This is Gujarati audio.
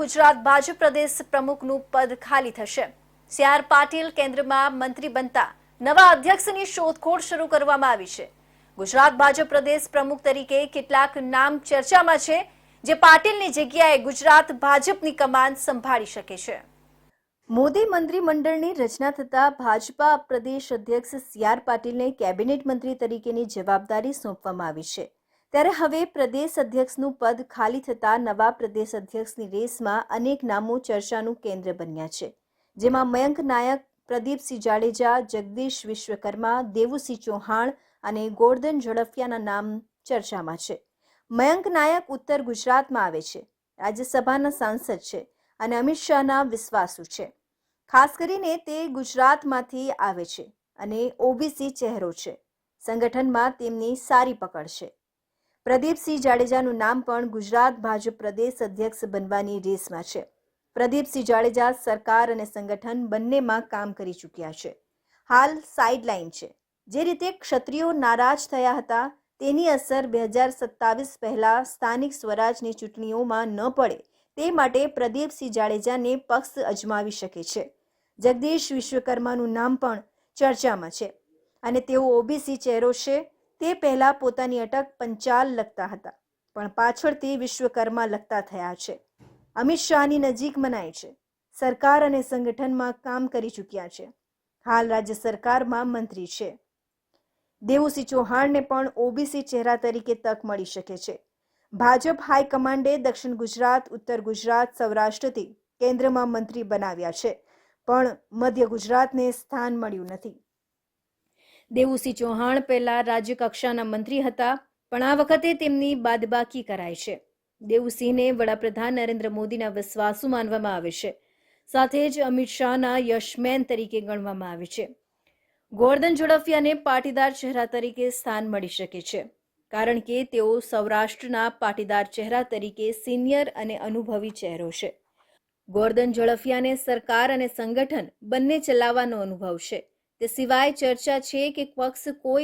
ગુજરાત ભાજપ પ્રદેશ પ્રમુખનું પદ ખાલી થશે. સી આર પાટીલ કેન્દ્રમાં મંત્રી બનતા નવા અધ્યક્ષની શોધખોળ શરૂ કરવામાં આવી છે. ગુજરાત ભાજપ પ્રદેશ પ્રમુખ તરીકે કેટલાક નામ ચર્ચામાં છે, જે પાટીલની જગ્યાએ ગુજરાત ભાજપની કમાન સંભાળી શકે છે. મોદી મંત્રીમંડળની રચના થતાં ભાજપા પ્રદેશ અધ્યક્ષ સી આર પાટીલને કેબિનેટ મંત્રી તરીકેની જવાબદારી સોંપવામાં આવી છે. ત્યારે હવે પ્રદેશ અધ્યક્ષનું પદ ખાલી થતા નવા પ્રદેશ અધ્યક્ષની રેસમાં અનેક નામો ચર્ચાનું કેન્દ્ર બન્યા છે. જેમાં મયંક નાયક, પ્રદીપસિંહ જાડેજા, જગદીશ વિશ્વકર્મા, દેવુસિંહ ચૌહાણ અને ગોરધન ઝડફિયાના નામ ચર્ચામાં છે. મયંક નાયક ઉત્તર ગુજરાતમાં આવે છે, રાજ્યસભાના સાંસદ છે અને અમિત શાહના વિશ્વાસુ છે. ખાસ કરીને તે ગુજરાતમાંથી આવે છે અને ઓબીસી ચહેરો છે. સંગઠનમાં તેમની સારી પકડ છે. પ્રદીપસિંહ જાડેજાનું નામ પણ ગુજરાત ભાજપ પ્રદેશ અધ્યક્ષ બનવાની રેસમાં છે. પ્રદીપસિંહ જાડેજા સરકાર અને સંગઠન બંનેમાં કામ કરી ચૂક્યા છે. હાલ સાઇડલાઇન છે. જે રીતે ક્ષત્રિયો નારાજ થયા હતા, તેની અસર બે હજાર સત્તાવીસ પહેલા સ્થાનિક સ્વરાજની ચૂંટણીઓમાં ન પડે, તે માટે પ્રદીપસિંહ જાડેજાને પક્ષ અજમાવી શકે છે. જગદીશ વિશ્વકર્માનું નામ પણ ચર્ચામાં છે. અને તેઓ ઓબીસી ચહેરો છે તે પહેલા પોતાની અટક પંચાલ લખતા હતા, પણ પાછળથી વિશ્વકર્મા લગતા થયા છે. અમિત શાહની નજીક મનાય છે. સરકાર અને સંગઠનમાં કામ કરી ચૂક્યા છે. હાલ રાજ્ય સરકારમાં મંત્રી છે. દેવુસિંહ ચૌહાણને પણ ઓબીસી ચહેરા તરીકે તક મળી શકે છે. ભાજપ હાઈકમાન્ડે દક્ષિણ ગુજરાત, ઉત્તર ગુજરાત, સૌરાષ્ટ્રથી કેન્દ્રમાં મંત્રી બનાવ્યા છે. પણ મધ્ય ગુજરાતને સ્થાન મળ્યું નથી. દેવુસિંહ ચૌહાણ પહેલા રાજ્યકક્ષાના મંત્રી હતા, પણ આ વખતે તેમની બાદબાકી કરાય છે. દેવુસિંહને વડાપ્રધાન નરેન્દ્ર મોદીના વિશ્વાસુ માનવામાં આવે છે. સાથે જ અમિત શાહના યશમેન તરીકે ગણવામાં આવે છે. ગોરધન ઝડફિયાને પાટીદાર ચહેરા તરીકે સ્થાન મળી શકે છે, કારણ કે તેઓ સૌરાષ્ટ્રના પાટીદાર ચહેરા તરીકે સિનિયર અને અનુભવી ચહેરો છે. ગોરધન ઝડફિયાને સરકાર અને સંગઠન બંને ચલાવવાનો અનુભવ છે. તે સિવાય ચર્ચા છે કે પક્ષ કોઈ